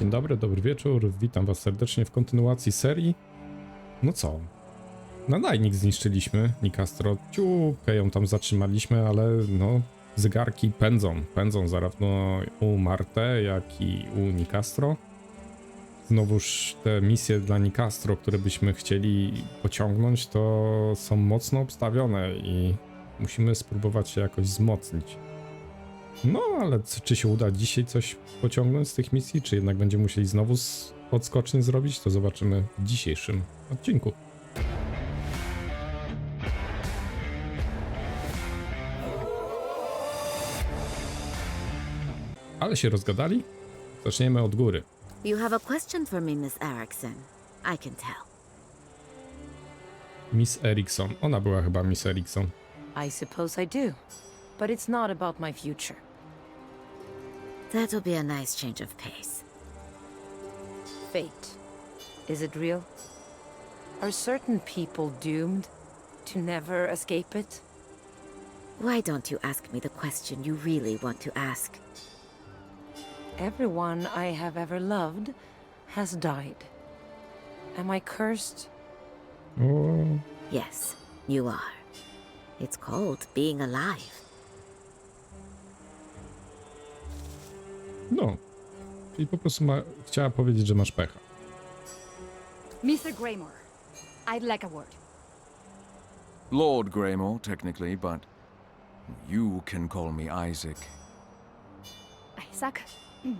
Dzień dobry, dobry wieczór. Witam Was serdecznie w kontynuacji serii. No co? Nadajnik zniszczyliśmy, Nikastro. Ciupkę ją tam zatrzymaliśmy, ale no, zegarki pędzą. Pędzą zarówno u Marte, jak i u Nikastro. Znowuż te misje dla Nikastro, które byśmy chcieli pociągnąć, to są mocno obstawione i musimy spróbować się jakoś wzmocnić. No, ale czy się uda dzisiaj coś pociągnąć z tych misji, czy jednak będziemy musieli znowu odskocznie zrobić, to zobaczymy w dzisiejszym odcinku. Ale się rozgadali? Zaczniemy od góry. You have a question for me, Miss Erickson. I can tell. Miss Erickson. Ona była chyba Miss Erickson. I suppose I do. But it's not about my future. That'll be a nice change of pace. Fate. Is it real? Are certain people doomed to never escape it? Why don't you ask me the question you really want to ask? Everyone I have ever loved has died. Am I cursed? O, Yes, you are. It's called being alive. No. Czyli po prostu ma, chciała powiedzieć, że masz pecha. Mr. Greymore, I'd like a word. Lord Greymore, technically, but you can call me Isaac. Isaac? Mm.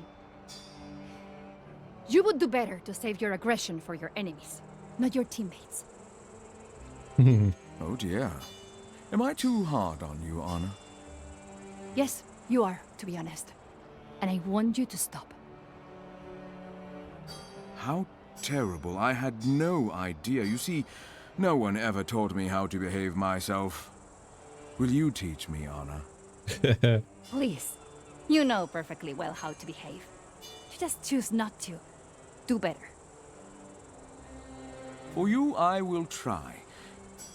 You would do better to save your aggression for your enemies, not your teammates. Oh dear. Am I too hard on you, Anna? Yes, you are, to be honest. And I want you to stop. How terrible. I had no idea. You see, no one ever taught me how to behave myself. Will you teach me, Anna? Please. You know perfectly well how to behave. You just choose not to. Do better. For you, I will try.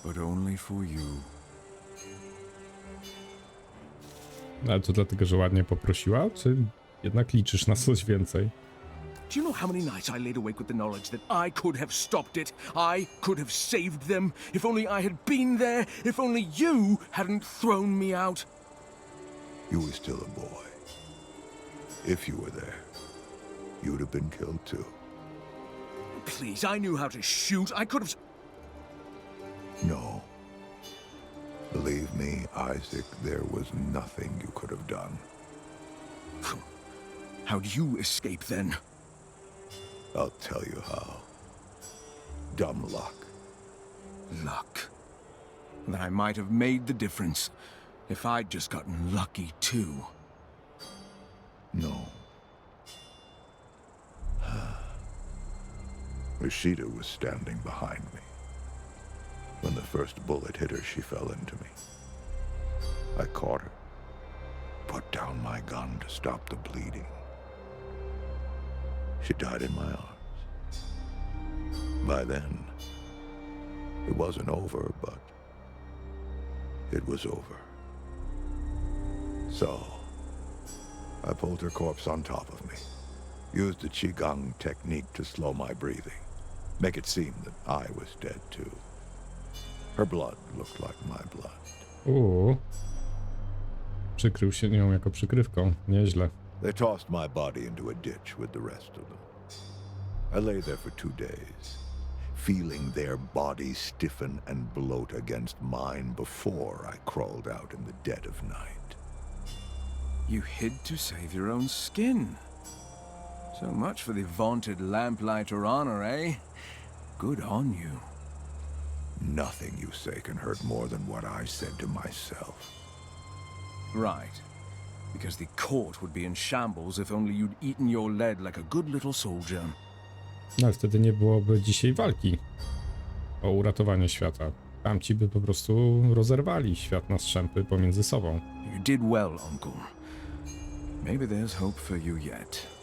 But only for you. Ale to dlatego, że ładnie poprosiła, czy jednak liczysz na coś więcej? Do you know how many nights I laid awake with the knowledge that I could have stopped it? I could have saved them. If only I had been there. If only you hadn't thrown me out. You were still a boy. If you were there, you'd have been killed too. Please, I knew how to shoot. I could have. No. Believe me, Isaac, there was nothing you could have done. How'd you escape then? I'll tell you how. Dumb luck. Luck. Then I might have made the difference. If I'd just gotten lucky too. No. Rashida was standing behind me. When the first bullet hit her, she fell into me. I caught her, put down my gun to stop the bleeding. She died in my arms. By then, it wasn't over, but it was over. So, I pulled her corpse on top of me. Used the Qigong technique to slow my breathing. Make it seem that I was dead too. Her blood looked like my blood. Uuu. Przykrył się nią jako przykrywką. Nieźle. They tossed my body into a ditch with the rest of them. I lay there for two days, feeling their bodies stiffen and bloat against mine before I crawled out in the dead of night. You hid to save your own skin. So much for the vaunted lamplighter honor, eh? Good on you. Nothing you say can hurt more than what I said to myself. Right. Because the court would be in shambles if only you'd eaten your lead like a good little soldier. No ale wtedy nie byłoby dzisiaj walki o uratowanie świata. Tamci by po prostu rozerwali świat na strzępy pomiędzy sobą. You did well, Uncle. Maybe there's hope for you yet.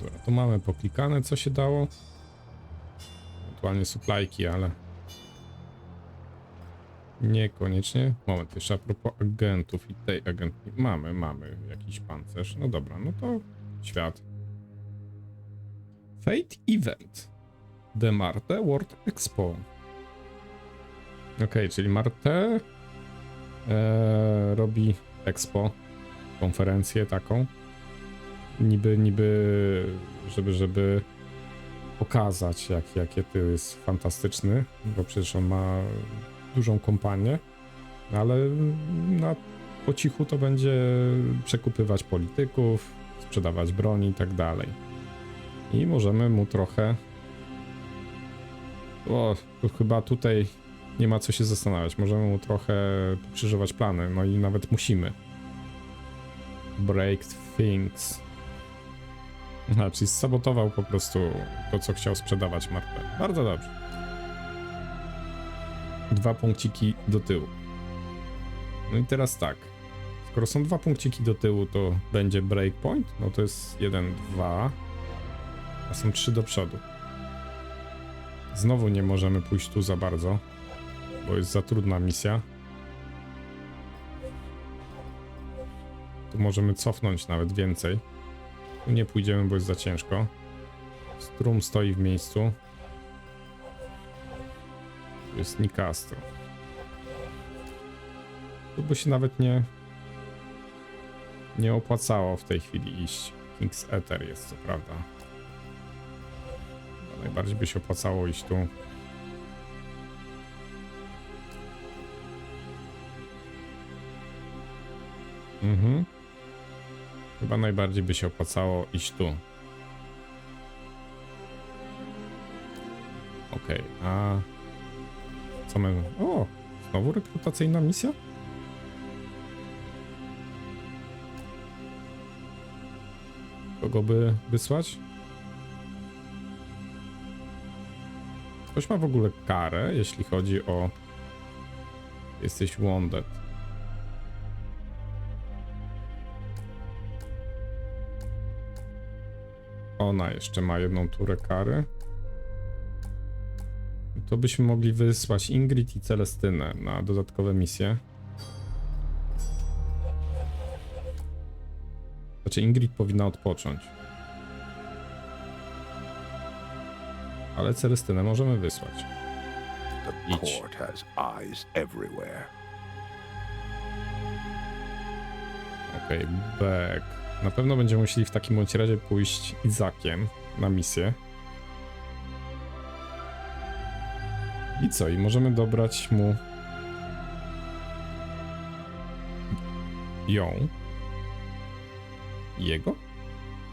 Dobra, tu mamy poklikane, co się dało. Ewentualnie suplajki, ale Niekoniecznie. Moment, jeszcze a propos agentów i tej agentki. Mamy, mamy jakiś pancerz. No dobra, no to świat. Fate Event. The Marte World Expo. Okej, czyli Marte e, robi expo, konferencję taką. Niby, niby, żeby, żeby pokazać, jak, jakie to jest fantastyczny, bo przecież on ma dużą kompanię, ale na, po cichu to będzie przekupywać polityków, sprzedawać broń i tak dalej. I możemy mu trochę. O, chyba tutaj nie ma co się zastanawiać. Możemy mu trochę pokrzyżować plany, no i nawet musimy. Break things. Aha, czyli sabotował po prostu to, co chciał sprzedawać Martę. Bardzo dobrze. Dwa punkciki do tyłu. No i teraz tak. Skoro są dwa punkciki do tyłu, to będzie breakpoint. No to jest jeden, dwa. A są trzy do przodu. Znowu nie możemy pójść tu za bardzo, bo jest za trudna misja. Tu możemy cofnąć nawet więcej. Tu nie pójdziemy, bo jest za ciężko. Strum stoi w miejscu. Tu jest Nicastro. Tu by się nawet nie nie opłacało w tej chwili iść. King's Ether jest co prawda. Najbardziej by się opłacało iść tu. Mhm. Chyba najbardziej by się opłacało iść tu. Okej, a co my... O! Znowu rekrutacyjna misja? Kogo by wysłać? Ktoś ma w ogóle karę, jeśli chodzi o... Jesteś wounded. Ona jeszcze ma jedną turę kary. To byśmy mogli wysłać Ingrid i Celestynę na dodatkowe misje. Znaczy Ingrid powinna odpocząć. Ale Celestynę możemy wysłać. Everywhere. Okej, back. Na pewno będziemy musieli w takim bądź razie pójść Izakiem na misję. I co? I możemy dobrać mu ją. Jego?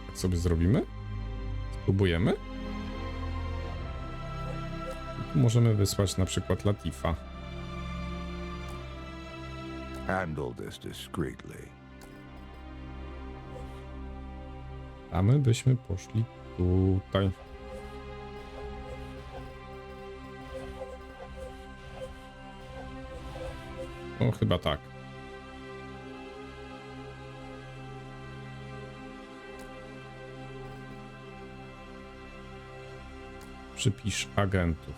Tak sobie zrobimy? Spróbujemy? Tu możemy wysłać na przykład Latifa. Handle this discreetly. A my byśmy poszli tutaj. O, chyba tak. Przypisz agentów.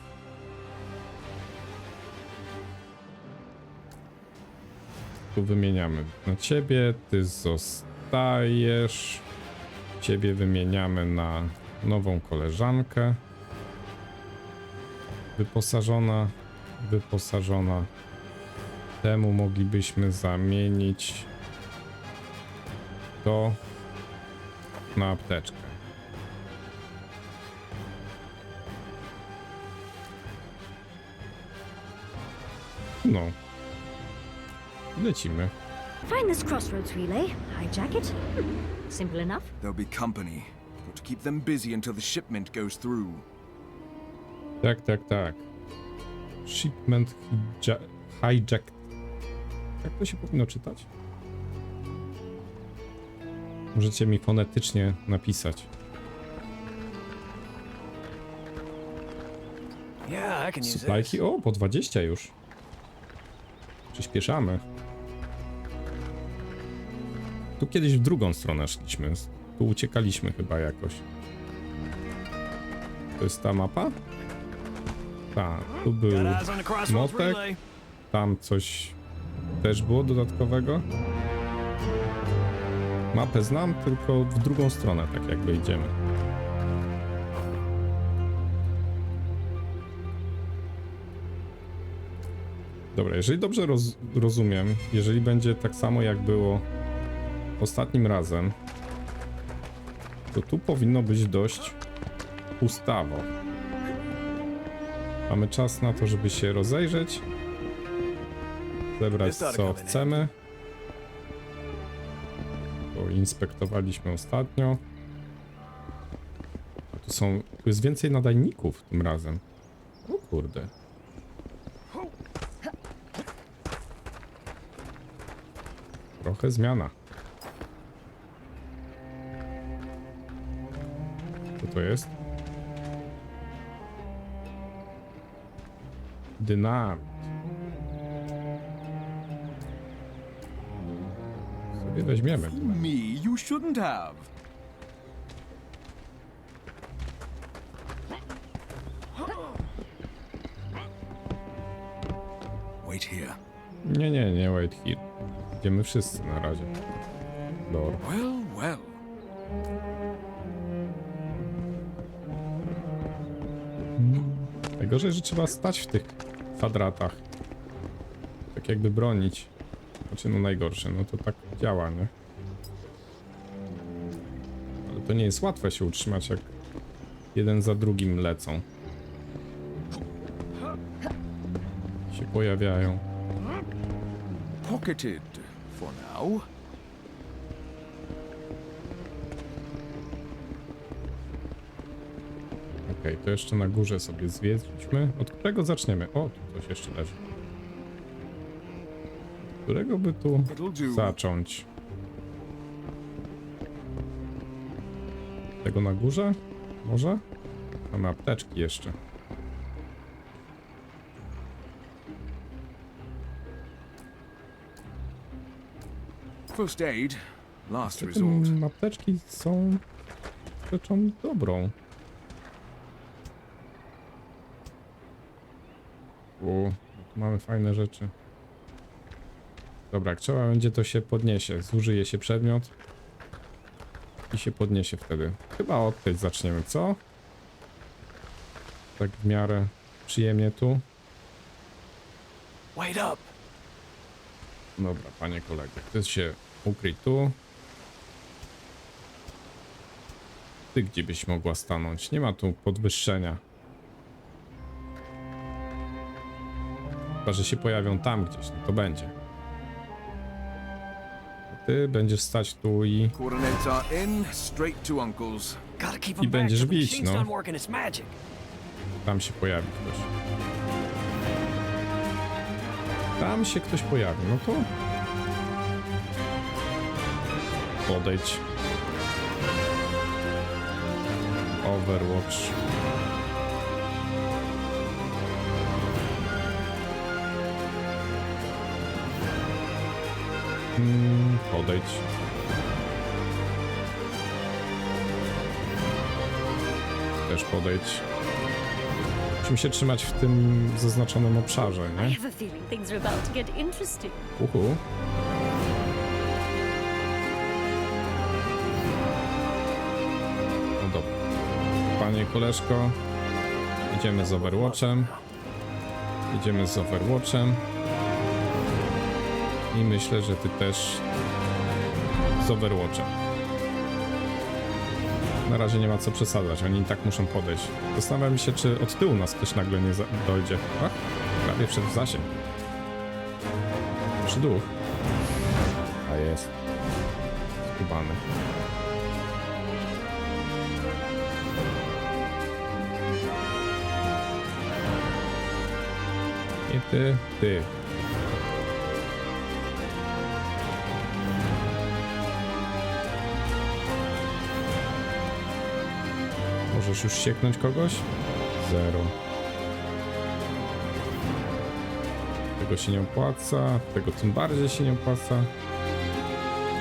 Tu wymieniamy na ciebie, ty zostajesz. Ciebie wymieniamy na nową koleżankę. Wyposażona, wyposażona. Temu moglibyśmy zamienić to na apteczkę. No. Lecimy. Find this crossroads relay, hijack it. Simple enough. There'll be company. Got to keep them busy until the shipment goes through. Tak, tak, tak. Shipment hija- hijacked. Jak to się powinno czytać? Możecie mi fonetycznie napisać. Yeah, I can use? O, po 20 już. Przyspieszamy. Tu kiedyś w drugą stronę szliśmy. Tu uciekaliśmy chyba jakoś. To jest ta mapa? Tak, tu był motek. tam coś też było dodatkowego. Mapę znam, tylko w drugą stronę, tak jakby idziemy. Dobra, jeżeli dobrze roz, rozumiem, jeżeli będzie tak samo jak było ostatnim razem, to tu powinno być dość pustawo. Mamy czas na to, żeby się rozejrzeć, zebrać co chcemy. To inspektowaliśmy ostatnio. Tu są, tu jest więcej nadajników tym razem. O kurde. Trochę zmiana. To jest? Dynamit. Sobie weźmiemy. Me, you shouldn't have. Wait here. Nie, nie, nie, wait here. Idziemy wszyscy na razie. Lord. Well, well. Najgorzej, że trzeba stać w tych kwadratach. Tak jakby bronić. Znaczy, no najgorsze, no to tak działa, nie? Ale to nie jest łatwe się utrzymać, jak jeden za drugim lecą. Się pojawiają. Pocketed for now. Okej, to jeszcze na górze sobie zwiedźmy. Od którego zaczniemy? O, tu coś jeszcze leży. Od którego by tu zacząć? Tego na górze? Może? Mamy apteczki jeszcze. First aid, last resort. apteczki są rzeczą dobrą. Tu mamy fajne rzeczy. Dobra, jak trzeba będzie, to się podniesie. Zużyje się przedmiot i się podniesie wtedy. Chyba od tej zaczniemy, co? Tak w miarę przyjemnie tu. Wait up. Dobra, panie kolego, ty się ukryj tu. Ty gdzie byś mogła stanąć? Nie ma tu podwyższenia. Chyba, że się pojawią tam gdzieś, no to będzie. A ty będziesz stać tu i, i będziesz bić, no. Tam się pojawi ktoś. Tam się ktoś pojawi, no to... Podejdź. Overwatch. Mm, podejdź. Też podejdź. Musimy się trzymać w tym zaznaczonym obszarze, nie? Uhu. No dobra. Panie koleżko, idziemy z Overwatchem. Idziemy z Overwatchem. I myślę, że ty też z Overwatchem. Na razie nie ma co przesadzać, oni i tak muszą podejść. Zastanawiam się, czy od tyłu nas ktoś nagle nie dojdzie. Ach, prawie w zasięg. Przy duch. A jest. Skubany. I ty, ty. Możesz już sieknąć kogoś? Zero. Tego się nie opłaca, tego tym bardziej się nie opłaca.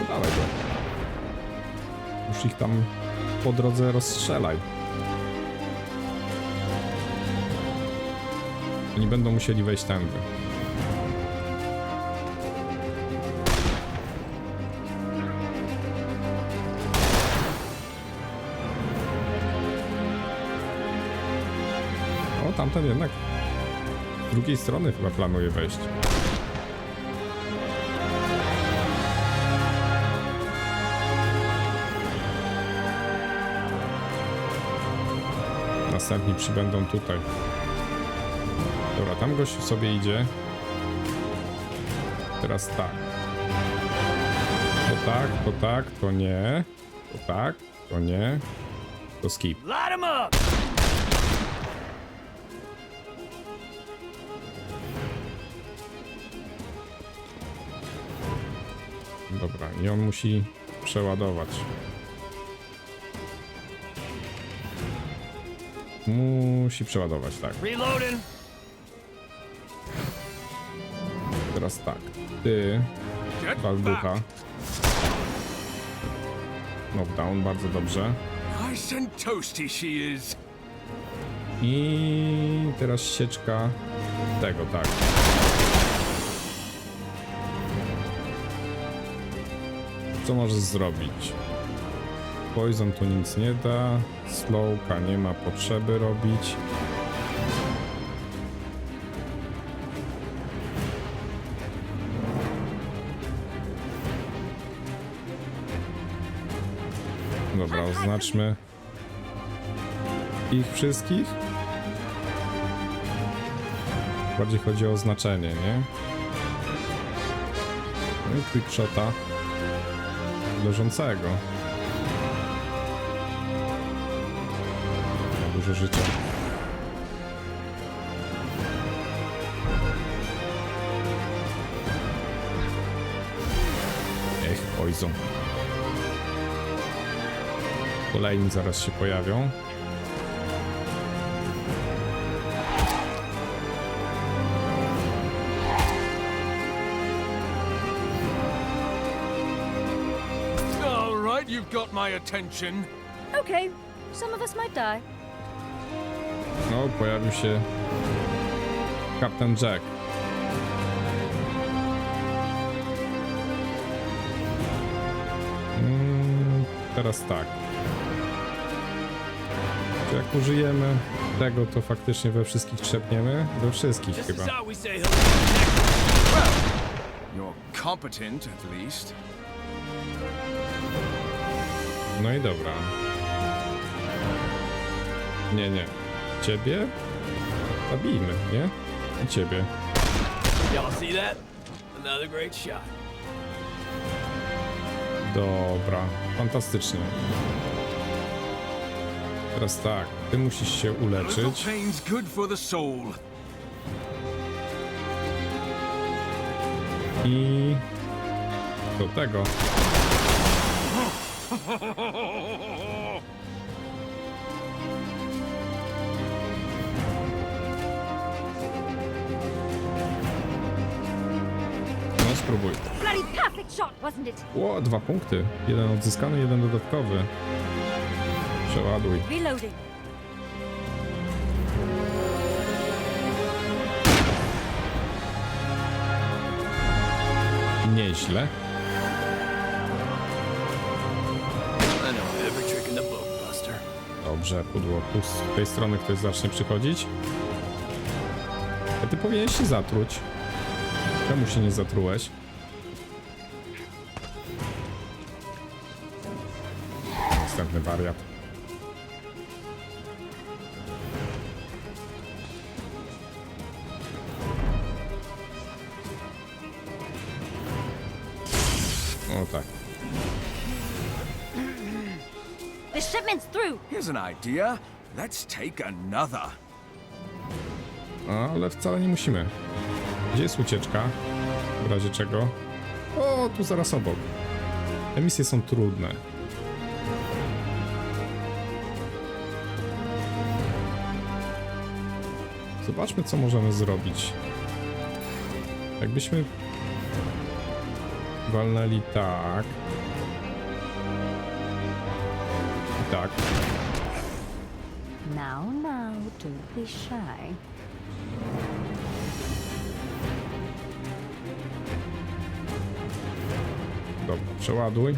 No dawaj go. Już ich tam po drodze rozstrzelaj. Oni będą musieli wejść tędy. Tamten jednak z drugiej strony chyba planuje wejść. Następni przybędą tutaj. Dobra, tam gościu sobie idzie. Teraz tak. To tak, to tak, to nie. To tak, to nie. To skip. Light! I on musi przeładować. Musi przeładować, tak. Teraz tak. Ty, Get wal ducha. back! Knockdown, bardzo dobrze. I teraz sieczka tego, tak. Co możesz zrobić? Poison tu nic nie da. Slowka nie ma potrzeby robić. Dobra, oznaczmy ich wszystkich. Bardziej chodzi o znaczenie, nie? No i quickshota leżącego. Ma dużo życia. Ech, poison. Kolejni zaraz się pojawią. Got my attention. Okay, some of us might die. No, pojawił się Captain Jack. Mm, teraz tak. Czy jak użyjemy tego, to faktycznie we wszystkich trzepniemy? We wszystkich chyba. You're competent, at least. No i dobra. Nie, nie. Ciebie? Zabijmy, nie? I ciebie. Y'all see that? Another great shot. Dobra, fantastycznie. Teraz tak, ty musisz się uleczyć. pain's good for the soul. I do tego. No spróbuj. Bloody perfect shot, wasn't it? Dwa punkty. Jeden odzyskany, jeden dodatkowy. Przeładuj. Reloading. Nieźle. Dobrze, pudło. Z tej strony ktoś zacznie przychodzić. A ty powinieneś się zatruć. Czemu się nie zatrułeś? Następny wariat. An idea. Let's take another. Ale wcale nie musimy. Gdzie jest ucieczka? W razie czego? O, tu zaraz obok. Te misje są trudne. Zobaczmy, co możemy zrobić. Jakbyśmy walnęli tak. I tak. Now, now, don't be shy. Dobra, przeładuj.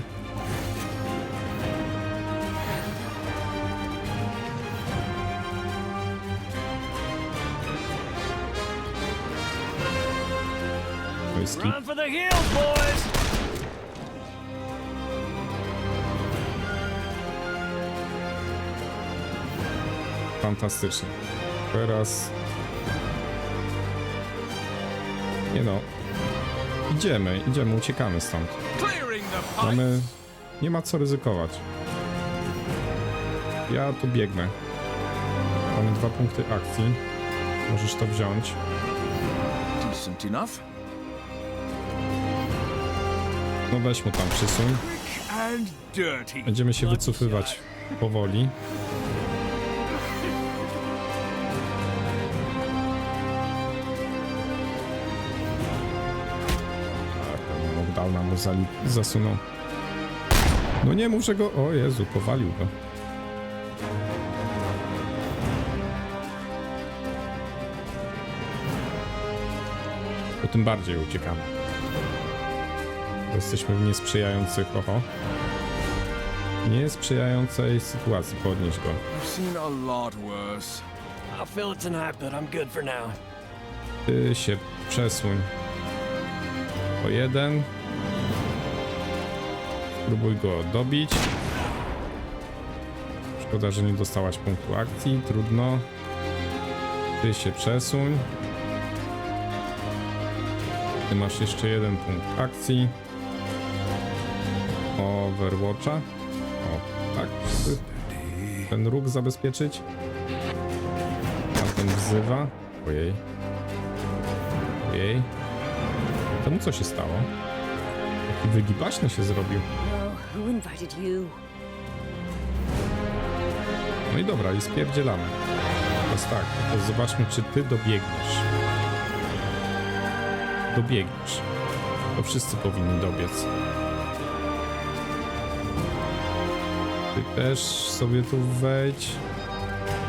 Run for the hills, boy! Fantastycznie. Teraz... Nie no. Idziemy, idziemy, uciekamy stąd. Mamy... Nie ma co ryzykować. Ja tu biegnę. Mamy dwa punkty akcji. Możesz to wziąć. Decent enough. No weź mu tam przysuń. Będziemy się wycofywać powoli. Mu zali- zasunął. No nie że go... O Jezu, powalił go. To tym bardziej uciekamy. Jesteśmy w niesprzyjających... Oho. Niesprzyjającej sytuacji. Podnieś go. Ty się przesuń. O jeden. Spróbuj go dobić. Szkoda, że nie dostałaś punktu akcji. Trudno. Ty się przesuń. Ty masz jeszcze jeden punkt akcji. Overwatcha. O, tak. Ten róg zabezpieczyć. A ten wzywa. Ojej. Ojej. Temu co się stało? Taki wygibaśny się zrobił. Who invited you? No i dobra, i spierdzielamy. Teraz tak, to zobaczmy, czy ty dobiegniesz. Dobiegniesz. To wszyscy powinni dobiec. Ty też sobie tu wejdź.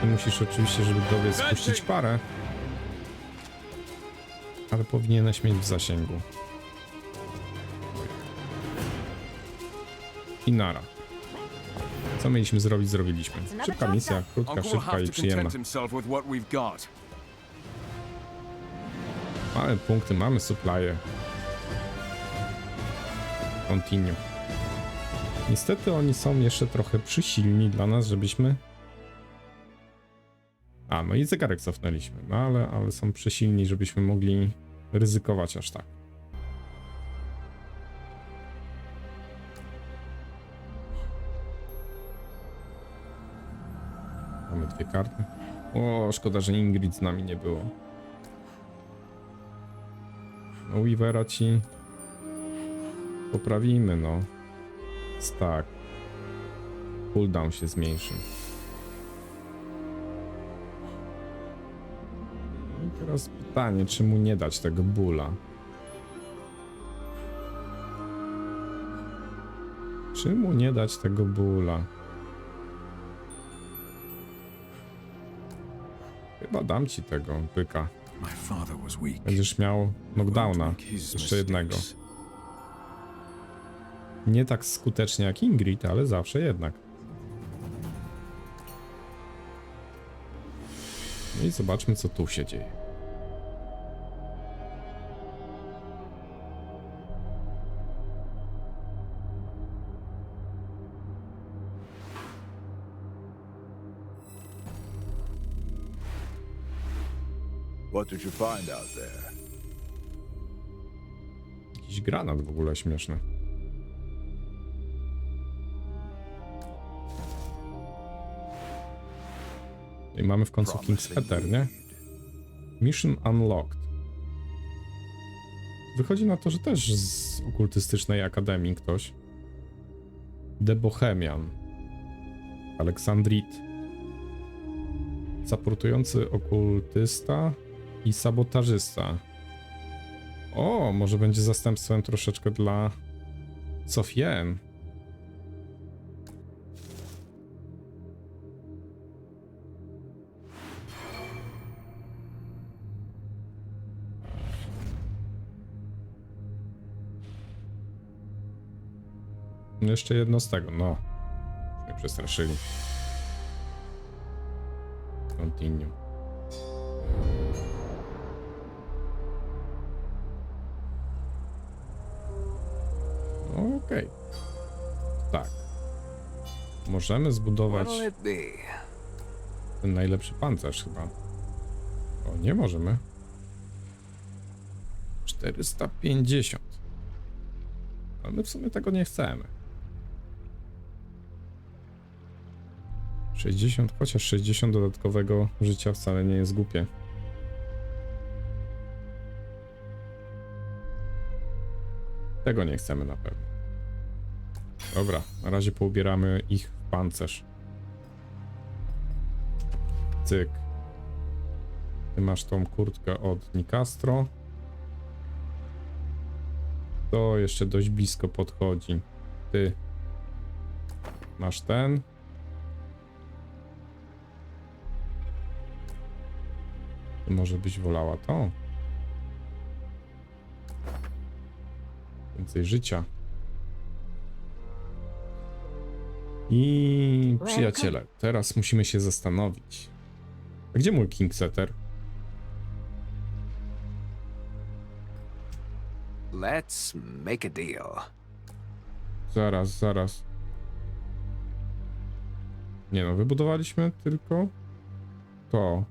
Ty musisz oczywiście, żeby dobiec, spuścić parę. Ale powinieneś mieć w zasięgu. I nara. Co mieliśmy zrobić, zrobiliśmy. Szybka misja, krótka, szybka i przyjemna. Mamy punkty, mamy supply. Continue. Niestety oni są jeszcze trochę przysilni dla nas, żebyśmy... A, no i zegarek cofnęliśmy, no ale, ale są przysilni, żebyśmy mogli ryzykować aż tak. Dwie karty. O, szkoda, że Ingrid z nami nie było. No Weavera ci poprawimy, no. Tak. Cooldown się zmniejszy. I teraz pytanie, czy mu nie dać tego bóla? Czy mu nie dać tego bóla? Dam ci tego byka. Będziesz miał knockdowna. Jeszcze jednego. Nie tak skutecznie jak Ingrid, ale zawsze jednak. No i zobaczmy, co tu się dzieje. What did you find out there? Jakiś granat w ogóle śmieszny. I mamy w końcu King's Ether, nie? Mission Unlocked. Wychodzi na to, że też z okultystycznej akademii ktoś. The Bohemian. Aleksandrit. Zaportujący okultysta i sabotażysta. O, może będzie zastępstwem troszeczkę dla Sofien. Jeszcze jedno z tego, no. Mnie przestraszyli. Continue. Okej. Tak. Możemy zbudować What'll it be? ten najlepszy pancerz chyba. O, nie możemy. 450. Ale my w sumie tego nie chcemy. 60, chociaż 60 dodatkowego życia wcale nie jest głupie. Tego nie chcemy na pewno. Dobra, na razie poubieramy ich w pancerz. Cyk. Ty masz tą kurtkę od Nicastro. To jeszcze dość blisko podchodzi. Ty masz ten. Ty może byś wolała to. Więcej życia. I przyjaciele, teraz musimy się zastanowić. A Gdzie mój Kingsetter? Let's make a deal. Zaraz, zaraz. Nie no, wybudowaliśmy tylko to.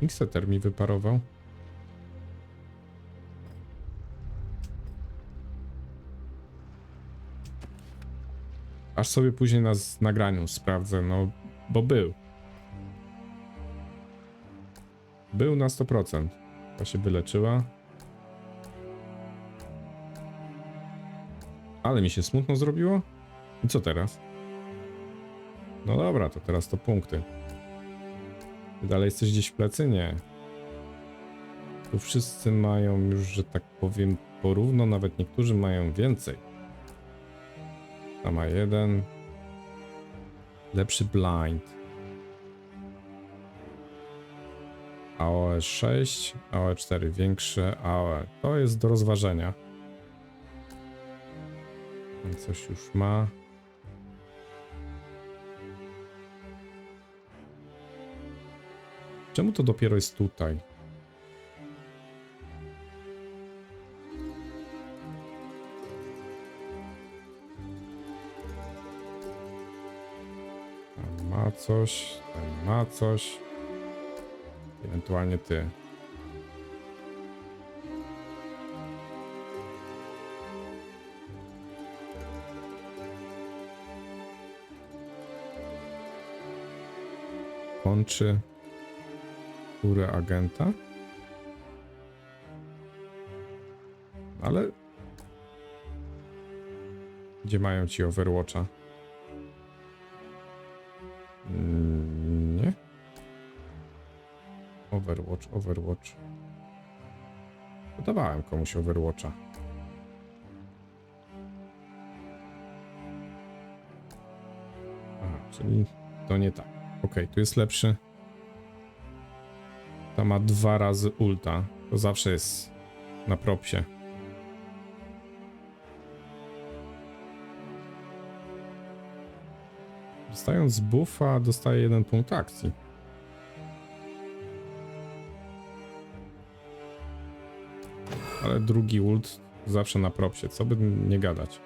Kingsetter mi wyparował. Aż sobie później na nagraniu sprawdzę, no, bo był. Był na 100%. Ta się wyleczyła. Ale mi się smutno zrobiło. I co teraz? No dobra, to teraz to punkty. Ty dalej jesteś gdzieś w plecy? Nie. Tu wszyscy mają już, że tak powiem, porówno, nawet niektórzy mają więcej. Ta ma jeden. Lepszy blind. AOE 6, AOE 4 większe, AOE. To jest do rozważenia. Coś już ma. Czemu to dopiero jest tutaj? Ma coś, ten ma coś. Ewentualnie ty. Kończy turę agenta. Ale gdzie mają ci Overwatcha? Overwatch, Overwatch. Podawałem komuś Overwatcha. Aha, czyli to nie tak. Okej, tu jest lepszy. Ta ma dwa razy ulta. To zawsze jest na propsie. Dostając buffa, dostaje jeden punkt akcji. Ale drugi ult zawsze na propsie, co by nie gadać.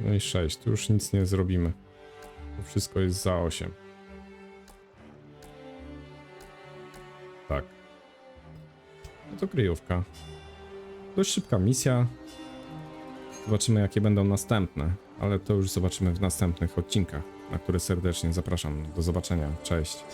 No i 6, tu już nic nie zrobimy. To wszystko jest za 8. Tak. No to kryjówka. Dość szybka misja. Zobaczymy jakie będą następne, ale to już zobaczymy w następnych odcinkach, na które serdecznie zapraszam. Do zobaczenia. Cześć.